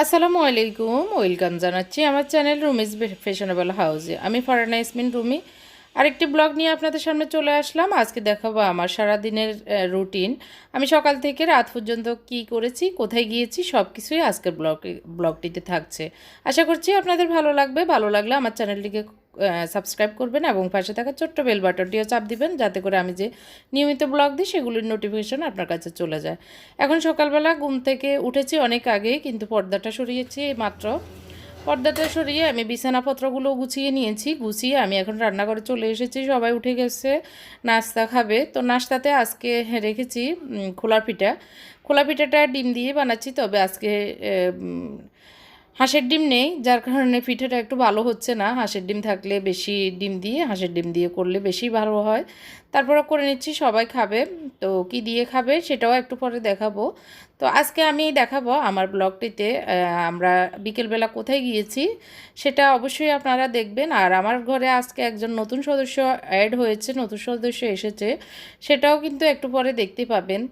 আসসালামু আলাইকুম, ওয়েলকাম জানাচ্ছি আমার চ্যানেল রুমিজ ফ্যাশনেবল হাউসে। আমি ফারানা ইসমিন রুমি। আরেকটি ব্লগ নিয়ে আপনাদের সামনে চলে আসলাম। আজকে দেখাবো আমার সারাদিনের রুটিন। আমি সকাল থেকে রাত পর্যন্ত কি করেছি, কোথায় গিয়েছি সব কিছুই আজকের ব্লগ, ব্লগটিতে থাকছে। আশা করছি আপনাদের ভালো লাগবে। ভালো লাগলে আমার চ্যানেলটিকে সাবস্ক্রাইব করবেন এবং পাশে থাকা ছোট্ট বেল বাটনটিও চাপ দিবেন যাতে করে আমি যে নিয়মিত ব্লগ দিই সেগুলির নোটিফিকেশন আপনার কাছে চলে যায়। এখন সকালবেলা ঘুম থেকে উঠেছি অনেক আগে কিন্তু পর্দাটা সরিয়েছি মাত্র। পর্দাটা সরিয়ে আমি বিছানাপত্রগুলো গুছিয়ে নিয়েছি, গুছিয়ে আমি এখন রান্নাঘরে চলে এসেছি, সবাই উঠে গেছে, নাস্তা খাবে। তো নাস্তাতে আজকে রেখেছি খোলা পিঠা। খোলা পিঠাটা ডিম দিয়ে বানাচ্ছি, তবে আজকে হাঁসের ডিম নেই, যার কারণে পিঠেটা একটু ভালো হচ্ছে না। হাঁসের ডিম থাকলে বেশি ডিম দিয়ে, হাঁসের ডিম দিয়ে করলে বেশি ভালো হয়। তারপরে করে নিচ্ছি, সবাই খাবে। তো কি দিয়ে খাবে সেটাও একটু পরে দেখাবো। তো আজকে আমি দেখাবো আমার ব্লগটিতে আমরা বিকেলবেলা কোথায় গিয়েছি সেটা অবশ্যই আপনারা দেখবেন। আর আমার ঘরে আজকে একজন নতুন সদস্য অ্যাড হয়েছে, নতুন সদস্য এসেছে, সেটাও কিন্তু একটু পরে দেখতে পাবেন।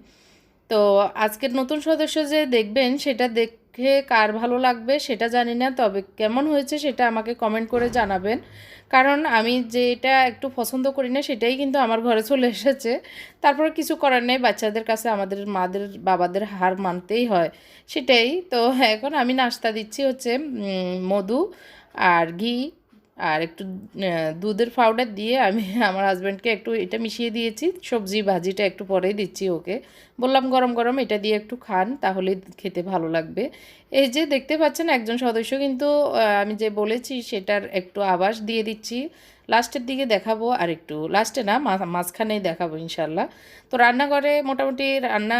তো আজকের নতুন সদস্য যে দেখবেন, সেটা দেখ দেখে কার ভালো লাগবে সেটা জানি না, তবে কেমন হয়েছে সেটা আমাকে কমেন্ট করে জানাবেন। কারণ আমি যেটা একটু পছন্দ করি না সেটাই কিন্তু আমার ঘরে চলে এসেছে। তারপর কিছু করার নেই, বাচ্চাদের কাছে আমাদের মাদের, বাবাদের হার মানতেই হয়। সেটাই, তো এখন আমি নাস্তা দিচ্ছি হচ্ছে মধু আর ঘি। আর একটু দুধের পাউডার দিয়ে আমি আমার হাজব্যান্ডকে একটু এটা মিশিয়ে দিয়েছি। সবজি, ভাজিটা একটু পরেই দিচ্ছি ওকে। বললাম, গরম গরম, এটা দিয়ে একটু খান তাহলে খেতে ভালো লাগবে। এই যে দেখতে পাচ্ছেন, একজন সদস্য কিন্তু আমি যে বলেছি, সেটার একটু আবাস দিয়ে দিচ্ছি। লাস্টের দিকে দেখাবো আর একটু, লাস্টে না মাঝখানেই দেখাবো ইনশাল্লাহ তো রান্নাঘরে মোটামুটি রান্না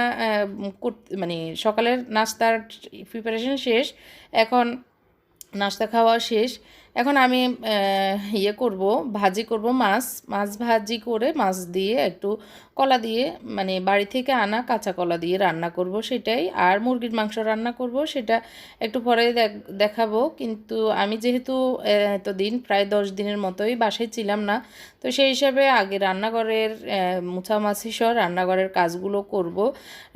মানে সকালের নাস্তার প্রিপারেশন শেষ। এখন নাস্তা খাওয়া শেষ। এখন আমি ইয়ে করব, ভাজি করব মাছ মাছ ভাজি করে মাছ দিয়ে একটু কলা দিয়ে মানে বাড়ি থেকে আনা কাঁচা কলা দিয়ে রান্না করব সেটাই। আর মুরগির মাংস রান্না করব সেটা একটু পরে দেখাবো। কিন্তু আমি যেহেতু, এতদিন প্রায় দশ দিনের মতোই বাসায় ছিলাম না, তো সেই হিসাবে আগে রান্নাঘরের মুছামাছি সহ রান্নাঘরের কাজগুলো করব।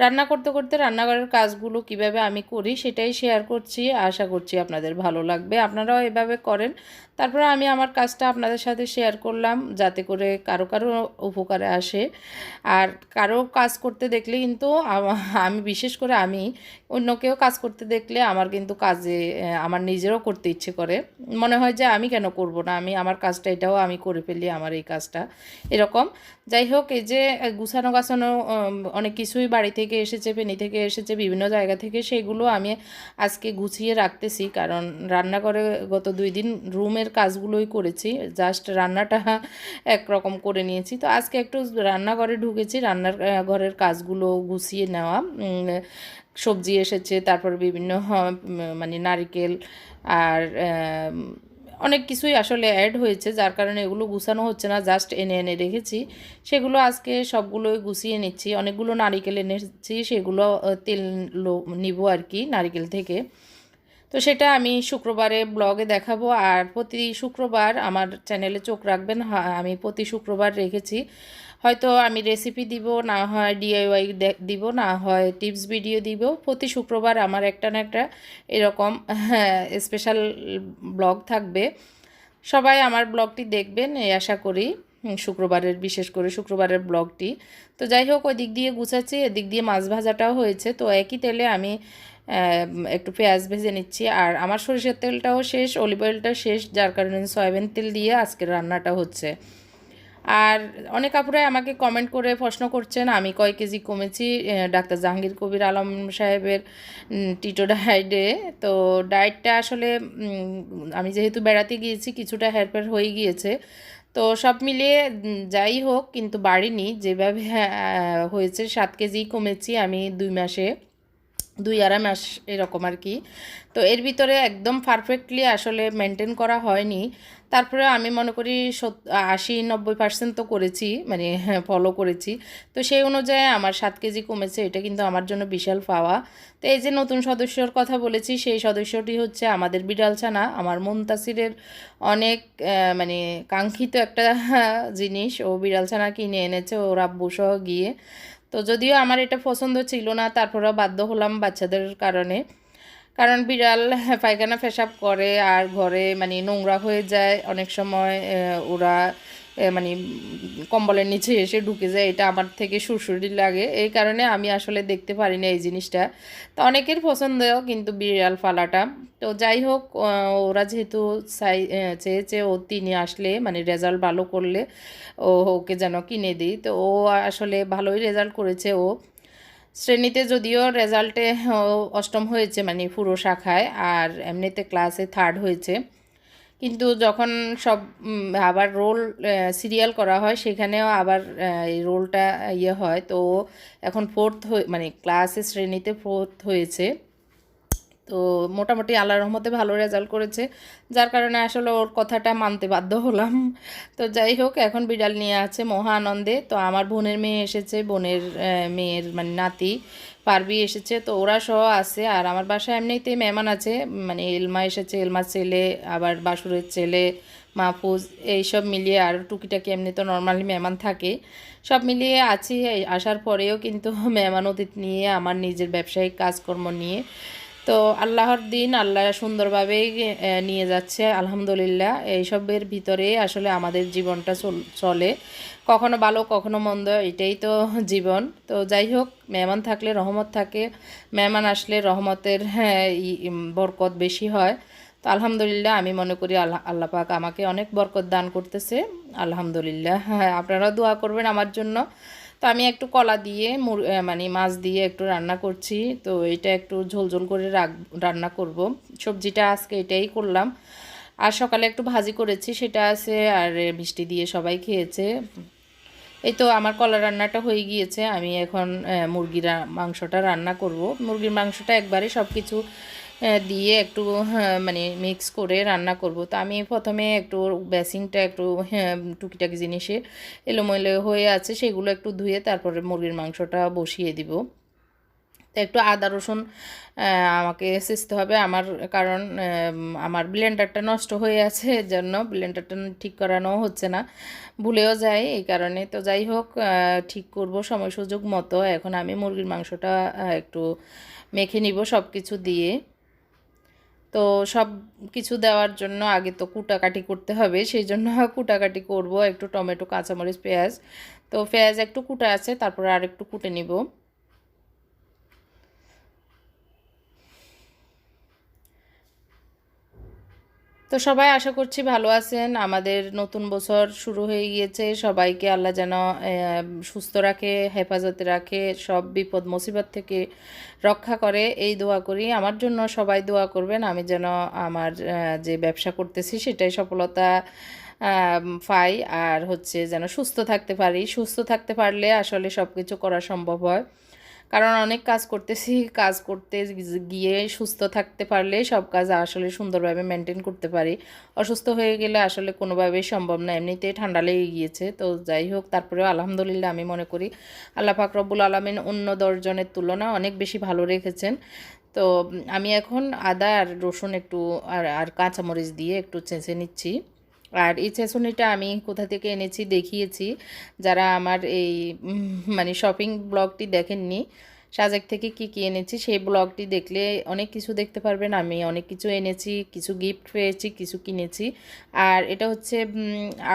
রান্না করতে করতে রান্নাঘরের কাজগুলো কীভাবে আমি করি সেটাই শেয়ার করছি। আশা করছি আপনাদের ভালো লাগবে। আপনারাও এভাবে করেন। important তারপরে আমি আমার কাজটা আপনাদের সাথে শেয়ার করলাম যাতে করে কারও কারও উপকারে আসে। আর কারও কাজ করতে দেখলে কিন্তু আমি বিশেষ করে আমি অন্য কেউ কাজ করতে দেখলে আমার কিন্তু কাজে আমার নিজেরও করতে ইচ্ছে করে। মনে হয় যে আমি কেন করব না? আমি, আমার কাজটা এটাও আমি করে ফেলি আমার এই কাজটা। এরকম। যাই হোক, এই যে গুছানো গাছানো অনেক কিছুই বাড়ি থেকে এসেছে পেনি থেকে এসেছে, বিভিন্ন জায়গা থেকে, সেগুলো আমি আজকে গুছিয়ে রাখতেছি। কারণ রান্নাঘরে গত দুই দিন রুমের কাজগুলোই করেছি জাস্ট রান্নাটা একরকম করে নিয়েছি। তো আজকে একটু রান্নাঘরে ঢুকেছি, রান্নার ঘরের কাজগুলো গুছিয়ে নেওয়া। সবজি এসেছে, তারপর বিভিন্ন মানে নারিকেল আর অনেক কিছুই আসলে অ্যাড হয়েছে, যার কারণে এগুলো গুছানো হচ্ছে না জাস্ট এনে এনে রেখেছি। সেগুলো আজকে সবগুলোই গুছিয়ে নিচ্ছি, অনেকগুলো নারিকেল এনেছি, সেগুলো তেল নিব আর কি, নারিকেল থেকে। তো সেটা আমি শুক্রবারে ব্লগে দেখাবো। আর প্রতি শুক্রবার আমার চ্যানেলে চোখ রাখবেন। আমি প্রতি শুক্রবার রেখেছি। হয়তো আমি রেসিপি দিব, না হয় ডিআইওয়াই দিব, না হয় টিপস ভিডিও দিব। প্রতি শুক্রবার আমার একটা না একটা এরকম স্পেশাল ব্লগ থাকবে। সবাই আমার ব্লগটি দেখবেন, এই আশা করি শুক্রবারের, বিশেষ করে শুক্রবারের ব্লগটি। তো যাই হোক ওই দিক দিয়ে গুছাচ্ছি, এদিক দিয়ে মাছ ভাজাটাও হয়েছে। তো একই তেলে আমি একটু পেঁয়াজ ভেজে নিচ্ছি। আর আমার সরিষার তেলটাও শেষ অলিভ অয়েলটা শেষ, যার কারণে সয়াবিন তেল দিয়ে আজকের রান্নাটা হচ্ছে। আর অনেক আপুরাই আমাকে কমেন্ট করে প্রশ্ন করছেন, আমি কয় কেজি কমেছি? ডাক্তার জাহাঙ্গীর কবির আলম সাহেবের টিটো ডায়েটে তো ডায়েটটা আসলে আমি যেহেতু বেড়াতে গিয়েছি, কিছুটা হেরফের হয়ে গিয়েছে। তো সব মিলিয়ে যাই হোক, কিন্তু বাড়িনি। যেভাবে হয়েছে, সাত কেজি কমেছি আমি দুই মাসে। দুই আড়াই মাস এরকম আর কি। তো এর ভিতরে একদম পারফেক্টলি আসলে মেনটেন করা হয়নি। তারপরে আমি মনে করি আশি, নব্বই পার্সেন্ট তো করেছি মানে হ্যাঁ ফলো করেছি। তো সেই অনুযায়ী আমার সাত কেজি কমেছে, এটা কিন্তু আমার জন্য বিশাল পাওয়া। তো এই যে নতুন সদস্যর কথা বলেছি, সেই সদস্যটি হচ্ছে আমাদের বিড়াল ছানা, আমার মুনতাসিরের অনেক মানে কাঙ্ক্ষিত একটা জিনিস। ও বিড়াল ছানা কিনে এনেছে ও রাব্বুসহ গিয়ে। তো যদিও আমার এটা পছন্দ ছিল না তারপরে বাধ্য হলাম বাচ্চাদের কারণে। কারণ বিড়াল পায়খানা পেশাব করে আর ঘরে মানে নোংরা হয়ে যায়। অনেক সময় ওরা মানে কম্বলের নিচে এসে ঢুকে যায়, এটা আমার থেকে সুরসুরি লাগে। এই কারণে আমি আসলে দেখতে পারি না এই জিনিসটা। তো অনেকের পছন্দ কিন্তু বিড়াল ফালাটা। তো যাই হোক ওরা যেহেতু চাই চেয়েছে, ও তিনি আসলে মানে রেজাল্ট ভালো করলে ও ওকে যেন কিনে দিই। তো ও আসলে ভালোই রেজাল্ট করেছে ও। শ্রেণীতে যদিও রেজাল্টে অষ্টম হয়েছে মানে পুরো শাখায়, আর এমনিতে ক্লাসে থার্ড হয়েছে। কিন্তু যখন সব আবার রোল সিরিয়াল করা হয়, সেখানেও আবার এই রোলটা ইয়ে হয়। তো এখন ফোর্থ হয়ে মানে ক্লাসে শ্রেণীতে ফোর্থ হয়েছে। তো মোটামুটি আল্লাহর রহমতে ভালো রেজাল্ট করেছে। যার কারণে আসলে ওর কথাটা মানতে বাধ্য হলাম। তো যাই হোক, এখন বিড়াল নিয়ে আছে মহা আনন্দে। তো আমার বোনের মেয়ে এসেছে, বোনের মেয়ের মানে নাতি। পারবি এসেছে, তো ওরা সহ আছে। আর আমার বাসায় এমনিতেই মেহমান আছে মানে এলমা এসেছে, এলমার ছেলে, আবার বাসুরের ছেলে, মাহফুজ, এইসব মিলিয়ে আর টুকিটাকি এমনি তো নর্মালি মেহমান থাকে। সব মিলিয়ে আছি আসার পরেও কিন্তু মেহমান অতীত নিয়ে, আমার নিজের ব্যবসায়িক কাজকর্ম নিয়ে। তো আল্লাহর দিন আল্লাহ সুন্দরভাবেই নিয়ে যাচ্ছে আলহামদুলিল্লাহ। এইসবের ভিতরে আসলে আমাদের জীবনটা চল- কখনো ভালো কখনো মন্দ এটাই তো জীবন। তো যাই হোক মেহমান থাকলে রহমত থাকে। মেহমান আসলে রহমতের হ্যাঁ, বরকত বেশি হয়। তো আলহামদুলিল্লাহ আমি মনে করি আল্লাহ আল্লাহ পাক আমাকে অনেক বরকত দান করতেছে। আলহামদুলিল্লাহ হ্যাঁ আপনারাও দোয়া করবেন আমার জন্য। তো আমি একটু কলা দিয়ে মানে মাছ দিয়ে একটু রান্না করছি। তো এটা একটু ঝোল ঝোল করে রান্না করব। সবজিটা আজকে এটাই করলাম। আর সকালে একটু ভাজি করেছি, সেটা আছে, আর মিষ্টি দিয়ে সবাই খেয়েছে। এই তো আমার কলা রান্নাটা হয়ে গিয়েছে। আমি এখন মুরগির মাংসটা রান্না করব। মুরগির মাংসটা একবারে সব কিছু দিয়ে একটু হ্যাঁ, মানে মিক্স করে রান্না করব। তো আমি প্রথমে একটু বেসিংটা একটু হ্যাঁ, টুকিটাকি জিনিসে এলোমেলো হয়ে আছে সেগুলো একটু ধুয়ে তারপরে মুরগির মাংসটা বসিয়ে দিব। তো একটু আদা রসুন আমাকে সিচতে হবে। আমার কারণ আমার ব্লেন্ডারটা নষ্ট হয়ে আছে এর জন্য ব্লেন্ডারটা ঠিক করানো হচ্ছে না। ভুলেও যায় এই কারণে তো যাই হোক ঠিক করব সময় সুযোগ মতো। এখন আমি মুরগির মাংসটা একটু মেখে নিব সব কিছু দিয়ে। তো সব কিছু দেওয়ার জন্য আগে তো কুটাকাটি করতে হবে, সেই জন্য কুটাকাটি করব। একটু টমেটো, কাঁচামরিচ, পেঁয়াজ। তো পেঁয়াজ একটু কুটা আছে, তারপরে আর একটু কুটে নিব। তো সবাই আশা করছি ভালো আছেন। আমাদের নতুন বছর শুরু হয়ে গিয়েছে। সবাইকে আল্লাহ যেন সুস্থ রাখে, হেফাজতে রাখে, সব বিপদ মুসিবত থেকে রক্ষা করে। এই দোয়া করি। আমার জন্য সবাই দোয়া করবেন। আমি যেন আমার যে ব্যবসা করতেছি সেটাই সফলতা পাই। আর হচ্ছে যেন সুস্থ থাকতে পারি। সুস্থ থাকতে পারলে আসলে সব কিছু করা সম্ভব হয়। কারণ অনেক কাজ করতেছি, কাজ করতে গিয়ে সুস্থ থাকতে পারলে সব কাজ আসলে সুন্দরভাবে মেনটেন করতে পারি। অসুস্থ হয়ে গেলে আসলে কোনোভাবেই সম্ভব না, এমনিতেই ঠান্ডা লেগে গিয়েছে। তো যাই হোক, তারপরেও আলহামদুলিল্লাহ আমি মনে করি আল্লাহ পাক রব্বুল আলমিন অন্য দশজনের তুলনা অনেক বেশি ভালো রেখেছেন। তো আমি এখন আদা আর রসুন একটু আর আর কাঁচামরিচ দিয়ে একটু চেঁচে নিচ্ছি। আর এই ছেঁচুনিটা আমি কোথা থেকে এনেছি দেখিয়েছি। যারা আমার এই মানে শপিং ব্লগটি দেখেননি, সাজেক থেকে কি কি এনেছি সেই ব্লগটি দেখলে অনেক কিছু দেখতে পারবেন। আমি অনেক কিছু এনেছি, কিছু গিফট পেয়েছি, কিছু কিনেছি। আর এটা হচ্ছে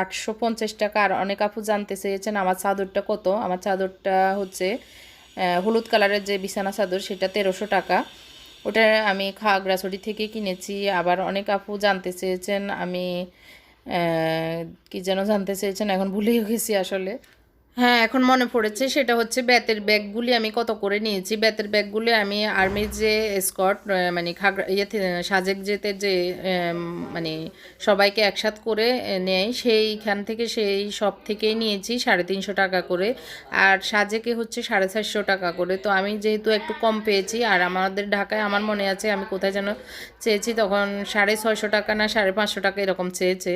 আটশো পঞ্চাশ টাকা। আর অনেক আপু জানতে চেয়েছেন আমার চাদরটা কত। আমার চাদরটা হচ্ছে হলুদ কালারের যে বিছানা চাদর সেটা তেরোশো টাকা। ওটা আমি খাগড়াছড়ি থেকে কিনেছি। আবার অনেক আপু জানতে চেয়েছেন, আমি কি যেন জানতে চেয়েছেন এখন ভুলেই গেছি আসলে। হ্যাঁ এখন মনে পড়েছে, সেটা হচ্ছে বেতের ব্যাগগুলি আমি কত করে নিয়েছি। বেতের ব্যাগগুলি আমি আর্মির যে স্কট মানে খাগড়া ইয়েতে সাজেক যেতে যে মানে সবাইকে একসাথ করে নেয়, সেইখান থেকে সেই সব থেকেই নিয়েছি সাড়ে তিনশো টাকা করে। আর সাজেকে হচ্ছে সাড়ে চারশো টাকা করে। তো আমি যেহেতু একটু কম পেয়েছি, আর আমাদের ঢাকায় আমার মনে আছে আমি কোথায় যেন চেয়েছি, তখন সাড়ে ছয়শো টাকা না সাড়ে পাঁচশো টাকা এরকম চেয়েছে।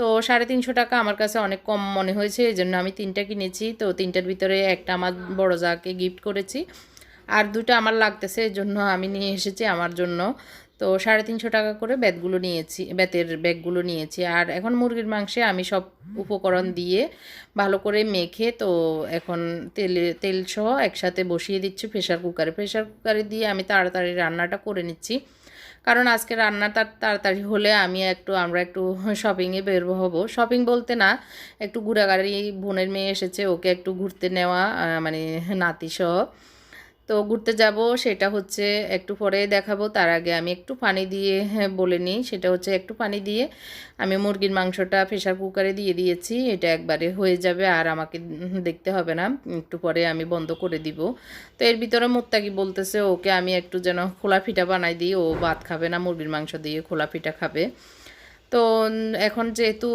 তো সাড়ে তিনশো টাকা আমার কাছে অনেক কম মনে হয়েছে, এই জন্য আমি তিনটা কিনেছি। তো তিনটার ভিতরে একটা আমার বড় যাকে গিফট করেছি, আর দুটো আমার লাগতেছে, এই জন্য আমি নিয়ে এসেছি আমার জন্য। তো সাড়ে তিনশো টাকা করে বেতগুলো নিয়েছি, ব্যাতের ব্যাগগুলো নিয়েছি। আর এখন মুরগির মাংসে আমি সব উপকরণ দিয়ে ভালো করে মেখে, তো এখন তেলে তেল সহ একসাথে বসিয়ে দিচ্ছি প্রেশার কুকারে। প্রেশার কুকারে দিয়ে আমি তাড়াতাড়ি রান্নাটা করে নিচ্ছি। কারণ আজকে রান্না তার তাড়াতাড়ি হলে আমি একটু, আমরা একটু শপিংয়ে বের হব। শপিং বলতে না, একটু ঘুরাগাড়ি বোনের মেয়ে এসেছে, ওকে একটু ঘুরতে নেওয়া মানে নাতিসহ তো ঘুরতে যাব সেটা হচ্ছে একটু পরে দেখাবো। তার আগে আমি একটু পানি দিয়ে হ্যাঁ, বলে নিই সেটা হচ্ছে একটু পানি দিয়ে আমি মুরগির মাংসটা প্রেশার কুকারে দিয়ে দিয়েছি এটা একবারে হয়ে যাবে আর আমাকে দেখতে হবে না একটু পরে আমি বন্ধ করে দিব। তো এর ভিতরে মোত্তাকি বলতেছে ওকে আমি একটু যেন খোলা পিঠা বানাই দিই ও ভাত খাবে না মুরগির মাংস দিয়ে খোলা পিঠা খাবে। তো এখন যেহেতু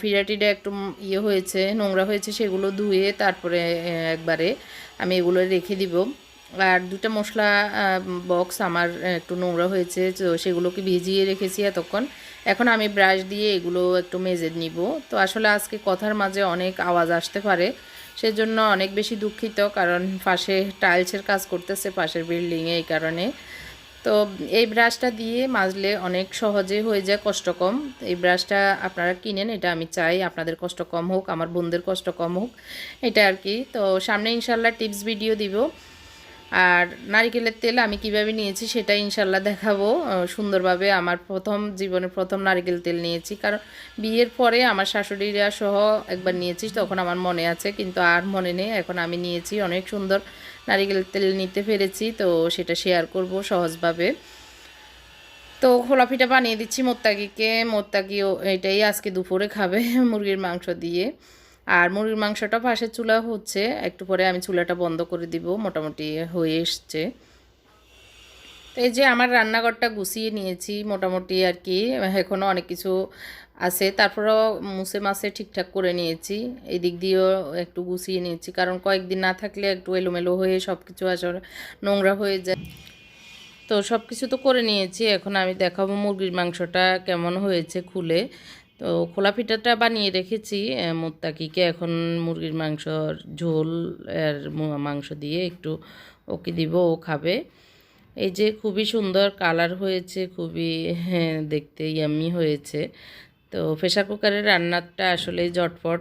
ফিরাটিটা একটু ইয়ে হয়েছে নোংরা হয়েছে সেগুলো ধুয়ে তারপরে একবারে আমি এগুলো রেখে দিব। আর দুটা মশলা বক্স আমার একটু নোংরা হয়েছে, তো সেগুলোকে ভিজিয়ে রেখেছি এতক্ষণ। এখন আমি ব্রাশ দিয়ে এগুলো একটু মেজে নিব। তো আসলে আজকে কথার মাঝে অনেক আওয়াজ আসতে পারে, সেজন্য অনেক বেশি দুঃখিত, কারণ পাশে টাইলসের কাজ করতেছে পাশের বিল্ডিংয়ে এই কারণে। তো এই ব্রাশটা দিয়ে মাজলে অনেক সহজে হয়ে যায় কষ্ট কম। এই ব্রাশটা আপনারা কিনেন, এটা আমি চাই, আপনাদের কষ্ট কম হোক, আমার বোনদের কষ্ট কম হোক, এটা আর কি। তো সামনে ইনশাল্লাহ টিপস ভিডিও দিব। আর নারিকেলের তেল আমি কীভাবে নিয়েছি সেটা ইনশাল্লাহ দেখাবো। সুন্দরভাবে আমার প্রথম, জীবনের প্রথম নারিকেল তেল নিয়েছি। কারণ বিয়ের পরে আমার শাশুড়িরা সহ একবার নিয়েছি, তখন আমার মনে আছে, কিন্তু আর মনে নেই। এখন আমি নিয়েছি, অনেক সুন্দর নারিকেল তেল নিতে পেরেছি, তো সেটা শেয়ার করব সহজভাবে। তো খোলা পিঠা বানিয়ে দিচ্ছি মোত্তাকিকে। মোত্তাকিও এটাই আজকে দুপুরে খাবে মুরগির মাংস দিয়ে। আর মুরগির মাংসটা পাশে চুলা হচ্ছে, একটু পরে আমি চুলাটা বন্ধ করে দিব, মোটামুটি হয়ে এসছে। তো এই যে আমার রান্নাঘরটা গুছিয়ে নিয়েছি, মোটামুটি আর কি এখনও অনেক কিছু আছে। তারপরেও মুছে মাছে ঠিকঠাক করে নিয়েছি এই দিক দিয়েও একটু গুছিয়ে নিয়েছি, কারণ কয়েকদিন না থাকলে একটু এলোমেলো হয়ে সব কিছু আসলে নোংরা হয়ে যায়। তো সব কিছু তো করে নিয়েছি, এখন আমি দেখাবো মুরগির মাংসটা কেমন হয়েছে খুলে। তো খোলা পিঠাটা বানিয়ে রেখেছি মোত্তাকিকে। এখন মুরগির মাংসর ঝোল আর মাংস দিয়ে একটু ওকে দিব, ও খাবে। এই যে খুবই সুন্দর কালার হয়েছে, খুবই দেখতে ইয়ামি হয়েছে। তো প্রেশার কুকারের রান্নাটা আসলে ঝটপট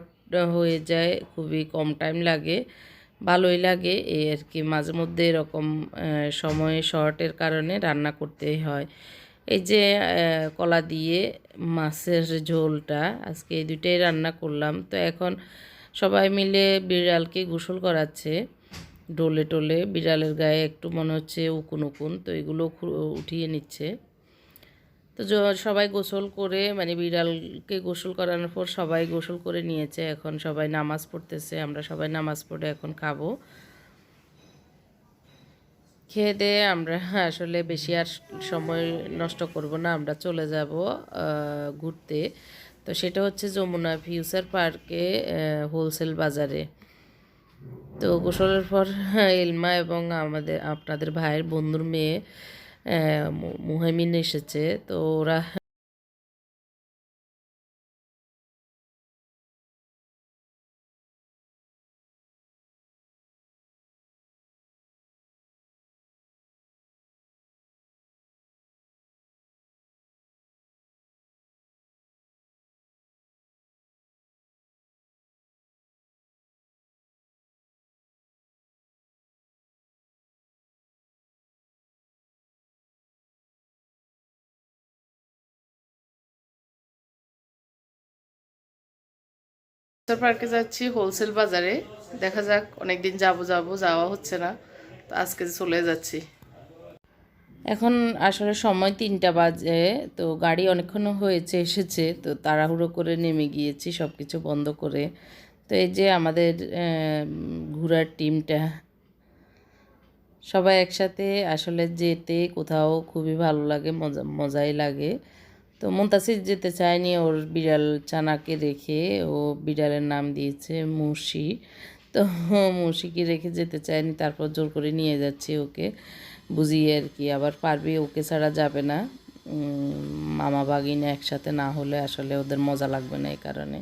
হয়ে যায়, খুবই কম টাইম লাগে, ভালোই লাগে। এই আর কি, মাঝে মধ্যে এরকম সময়, শর্টের কারণে রান্না করতে হয়। এই যে কলা দিয়ে মাছের ঝোলটা আজকে এই দুইটাই রান্না করলাম। তো এখন সবাই মিলে বিড়ালকে গোসল করাচ্ছে। ডোলে টোলে বিড়ালের গায়ে একটু মনে হচ্ছে উকুন উকুন, তো এগুলো উঠিয়ে নিচ্ছে। তো সবাই গোসল করে মানে বিড়ালকে গোসল করানোর পর সবাই গোসল করে নিয়েছে। এখন সবাই নামাজ পড়তেছে, আমরা সবাই নামাজ পড়ে এখন খাব। খেয়ে দিয়ে আমরা আসলে বেশি আর সময় নষ্ট করব না, আমরা চলে যাব ঘুরতে। তো সেটা হচ্ছে যমুনা ফিউচার পার্কে হোলসেল বাজারে। তো গোসলের পর এলমা এবং আমাদের, আপনাদের ভাইয়ের বন্ধুর মেয়ে মুহামিন এসেছে। তো ওরা উত্তর পার্কে যাচ্ছি হোলসেল বাজারে। দেখা যাক, অনেকদিন যাব যাব, যাওয়া হচ্ছে না। তো আজকে চলে যাচ্ছি। এখন আসলে সময় তিনটা বাজে, তো গাড়ি অনেকক্ষণ হয়েছে, এসেছে। তো তাড়াহুড়ো করে নেমে গিয়েছি সব কিছু বন্ধ করে। তো এই যে আমাদের ঘোরার টিমটা। সবাই একসাথে আসলে যেতে কোথাও খুবই ভালো লাগে, মজা, মজাই লাগে। তো মুন্তাসির যেতে চায়নি, ওর বিড়াল চানাকে রেখে। ও বিড়ালের নাম দিয়েছে মুশি। তো মুশিকে রেখে যেতে চায়নি, তারপর জোর করে নিয়ে যাচ্ছি ওকে। বুঝিয়ে আর কি, আবার পারবি, ওকে ছাড়া যাবে না। মামা বাগিনা একসাথে না হলে আসলে ওদের মজা লাগবে না এই কারণে।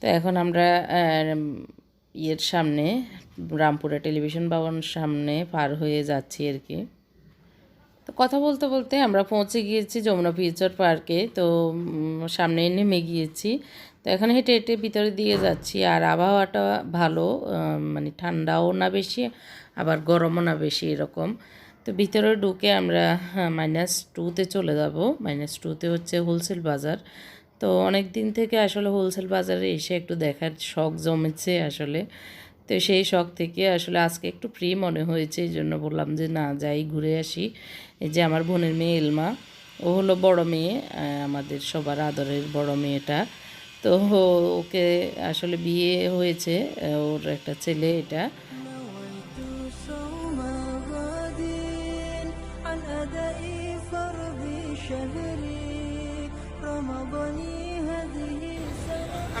তো এখন আমরা ইয়ের সামনে, রামপুরা টেলিভিশন ভবনের সামনে পার হয়ে যাচ্ছি আর কি। তো কথা বলতে বলতে আমরা পৌঁছে গিয়েছি যমুনা ফিউচার পার্কে। তো সামনে নেমে গিয়েছি। তো এখন হেঁটে হেঁটে ভিতরের দিকে যাচ্ছি। আর আবহাওয়াটা ভালো মানে ঠান্ডাও না বেশি, আবার গরমও না বেশি এরকম। তো ভিতরে ঢুকে আমরা মাইনাস টুতে চলে যাব। মাইনাস টুতে হচ্ছে হোলসেল বাজার। তো অনেক দিন থেকে আসলে হোলসেল বাজারে এসে একটু দেখার শখ জমেছে আসলে। তো সেই শখ থেকে আসলে আজকে একটু ফ্রি মনে হয়েছে এই জন্য বললাম যে না যাই ঘুরে আসি এই যে আমার বোনের মেয়ে এলমা ও হলো বড় মেয়ে আহ, আমাদের সবার আদরের বড় মেয়েটা তো ওকে আসলে বিয়ে হয়েছে আহ, ওর একটা ছেলে এটা نويت صوم غد عن أداء فرض شهري رمضان هذه سنة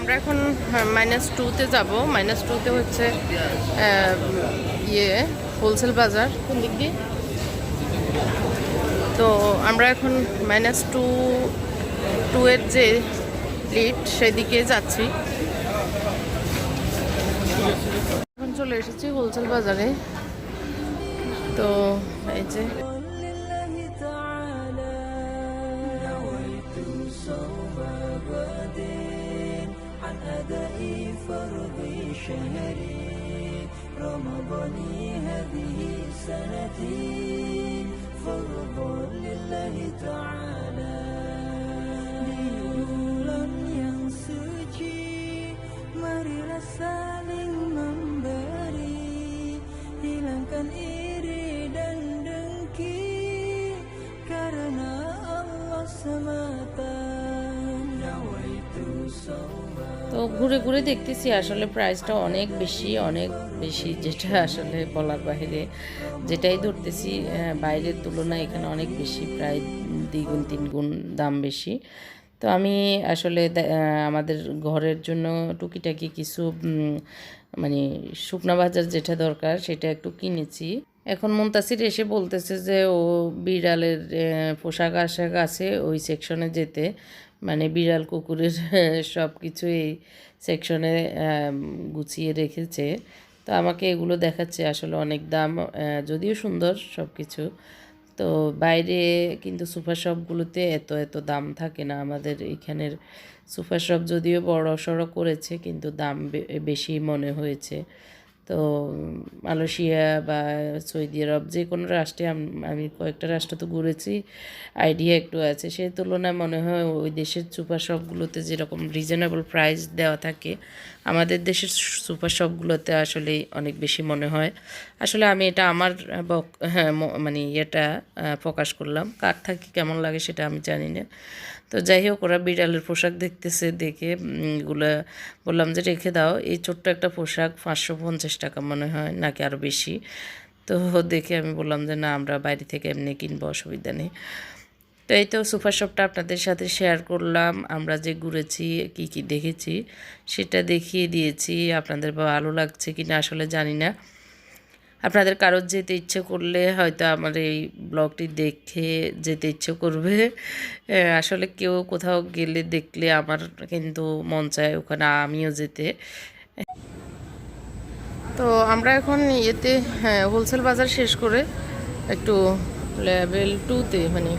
আমরা এখন মাইনাস টুতে যাব। মাইনাস টুতে হচ্ছে ইয়ে হোলসেল বাজার, কোন দিক দিয়ে? তো আমরা এখন মাইনাস টু টু এর যে লিট সেদিকে যাচ্ছি। এখন চলে এসেছি হোলসেল বাজারে। তো এই যে شهري رمضان هذه ঘুরে ঘুরে দেখতেছি আসলে প্রাইসটা অনেক বেশি অনেক বেশি যেটা আসলে বলার বাইরে যেটাই ধরতেছি বাইরের তুলনায় এখানে অনেক বেশি প্রায় দ্বিগুণ, তিনগুণ দাম বেশি। তো আমি আসলে আমাদের ঘরের জন্য টুকিটাকি কিছু মানে শুকনা বাজার যেটা দরকার সেটা একটু কিনেছি। এখন মুন্তাসির এসে বলতেছে যে ও বিড়ালের পোশাক আশাক আছে ওই সেকশনে যেতে। মানে বিড়াল কুকুরের সব কিছু এই সেকশনে গুছিয়ে রেখেছে। তো আমাকে এগুলো দেখাচ্ছে, আসলে অনেক দাম যদিও সুন্দর সব কিছু তো বাইরে কিন্তু সুপার শপগুলোতে এত এত দাম থাকে না। আমাদের এখানের সুপার শপ যদিও বড় সড়ো করেছে, কিন্তু দাম বেশি মনে হয়েছে। তো, মালয়েশিয়া বা সৌদি আরব যে কোনো রাষ্ট্রে আমি কয়েকটা রাষ্ট্র তো ঘুরেছি আইডিয়া একটু আছে। সেই তুলনায় মনে হয় ওই দেশের সুপার শপগুলোতে যেরকম রিজনেবল প্রাইস দেওয়া থাকে, আমাদের দেশের সুপার শপগুলোতে আসলে অনেক বেশি মনে হয়। আসলে আমি এটা আমার হ্যাঁ মানে ইয়েটা প্রকাশ করলাম। কার থাকি কেমন লাগে সেটা আমি জানি না। তো যাই হোক, ওরা বিড়ালের পোশাক দেখতেছে, দেখে এগুলো বললাম যে রেখে দাও। এই ছোট্ট একটা পোশাক পাঁচশো পঞ্চাশ টাকা মনে হয়, নাকি আরও বেশি। তো দেখে আমি বললাম যে, না, আমরা বাইরে থেকে এমনি কিনবো, অসুবিধা নেই। তো এই তো সুপার শপটা আপনাদের সাথে শেয়ার করলাম। আমরা যে ঘুরেছি, কি কি দেখেছি, সেটা দেখিয়ে দিয়েছি। আপনাদের ভালো লাগছে কি না আসলে জানি না। আপনাদের কারোর যেতে ইচ্ছে করলে হয়তো আমার এই ব্লগটি দেখে যেতে ইচ্ছে করবে। আসলে কেউ কোথাও গেলে দেখলে আমার কিন্তু মন চায় ওখানে আমিও যেতে। তো আমরা এখন ইয়েতে হ্যাঁ হোলসেল বাজার শেষ করে একটু লেভেল টুতে মানে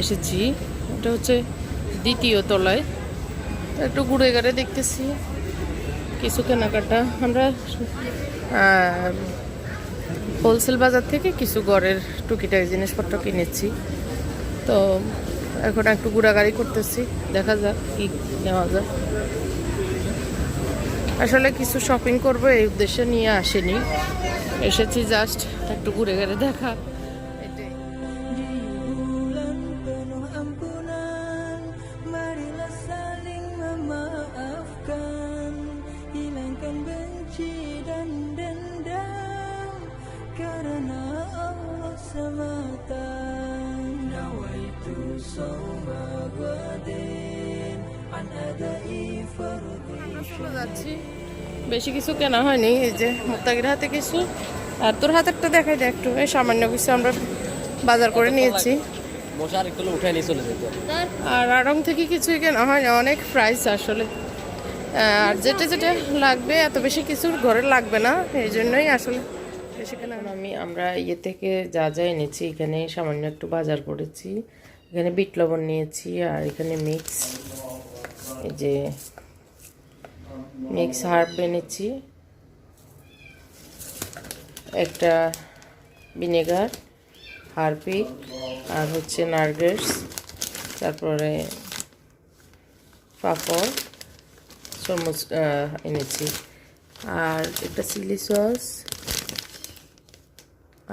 এসেছি। এটা হচ্ছে দ্বিতীয় তলায়। একটু ঘুরে ঘুরে দেখতেছি কিছু কেনাকাটা। আমরা হোলসেল বাজার থেকে কিছু ঘরের টুকিটাকি জিনিসপত্র কিনেছি। তো এখন একটু ঘোরাঘুরি করতেছি। দেখা যাক কি নেওয়া যায়। আসলে কিছু শপিং করব এই উদ্দেশ্যে নিয়ে আসেনি। এসেছি জাস্ট একটু ঘুরে ঘুরে দেখা। যাচ্ছি। বেশি কিছু কেনা হয়নি এই যে মুক্তাগির হাতে কিছু। আর তোর হাতেরটা দেখাই দে একটু এই সামান্য কিছু আমরা বাজার করে নিয়েছি। আর আড়ং থেকে কিছুই কেনা হয় না অনেক প্রাইস আসলে। আর যেটা যেটা লাগবে এত বেশি কিছু ঘরে লাগবে না এই জন্যই আসলে বেশি কেনা হয় না। আমি আমরা ইয়ে থেকে যা যা এনেছি এখানে সামান্য একটু বাজার করেছি। এখানে বিট লবণ নিয়েছি আর এখানে মিক্স এই যে মিক্স হার্ব এনেছি একটা ভিনেগার, হারপিক, আর হচ্ছে নার্গেস তারপরে পাপড়, চামচ এনেছি আর একটা চিলি সস,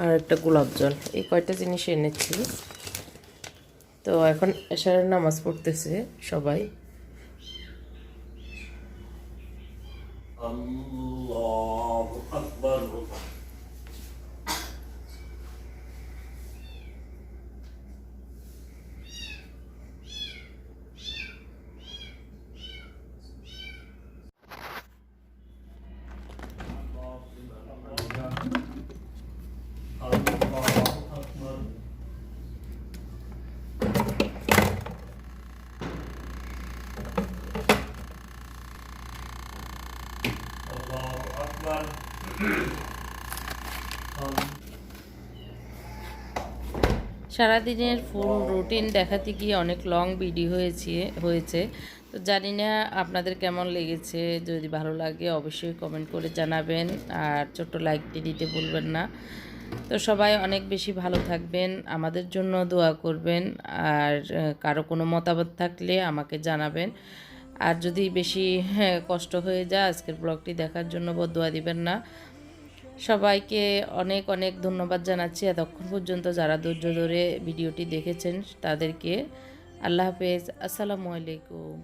আর একটা গোলাপ জল, এই কয়টা জিনিস এনেছি। তো এখন এশারের নামাজ পড়তেছে সবাই। Um, সারাদিনের ফুল রুটিন দেখাতে গিয়ে অনেক লং ভিডিও হয়েছে হয়েছে। তো জানি না আপনাদের কেমন লেগেছে যদি ভালো লাগে অবশ্যই কমেন্ট করে জানাবেন। আর ছোট্ট লাইকটি দিতে ভুলবেন না। তো সবাই অনেক বেশি ভালো থাকবেন আমাদের জন্য দোয়া করবেন। আর কারও কোনো মতামত থাকলে আমাকে জানাবেন। আর যদি বেশি হ্যাঁ, কষ্ট হয়ে যায় আজকের ব্লগটি দেখার জন্য দোয়া দিবেন না। সবাইকে অনেক অনেক ধন্যবাদ জানাচ্ছি। এতক্ষণ পর্যন্ত যারা ধৈর্য ধরে ভিডিওটি দেখেছেন তাদেরকে আল্লাহ হাফেজ। আসসালামু আলাইকুম।